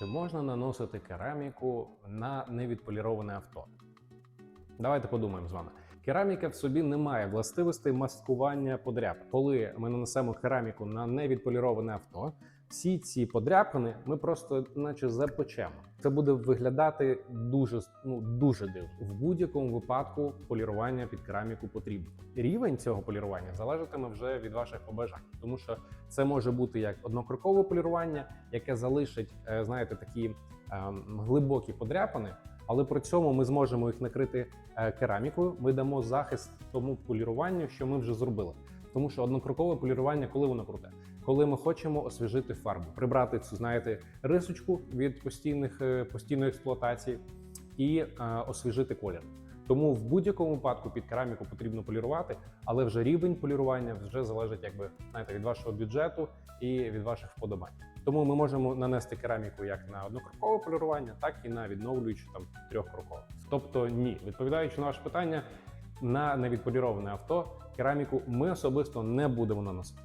Чи можна наносити кераміку на невідполіроване авто? Давайте подумаємо з вами. Кераміка в собі не має властивостей маскування подряпин. Коли ми нанесемо кераміку на невідполіроване авто, всі ці подряпини ми просто, наче запечемо. Це буде виглядати дуже ну дуже дивно. В будь-якому випадку полірування під кераміку потрібно. Рівень цього полірування залежатиме вже від ваших побажань, тому що це може бути як однокрокове полірування, яке залишить, е, знаєте, такі ем, глибокі подряпини, але при цьому ми зможемо їх накрити е, керамікою. Ми дамо захист тому поліруванню, що ми вже зробили. Тому що однокрокове полірування, коли воно круте, коли ми хочемо освіжити фарбу, прибрати цю, знаєте, рисочку від постійних е, постійної експлуатації і е, освіжити колір. Тому в будь-якому випадку під кераміку потрібно полірувати, але вже рівень полірування вже залежить, якби знаєте, від вашого бюджету і від ваших вподобань. Тому ми можемо нанести кераміку як на однокрокове полірування, так і на відновлюючу там трьохкрокове. Тобто ні, відповідаючи на ваше питання, на невідполіроване авто кераміку ми особисто не будемо наносити.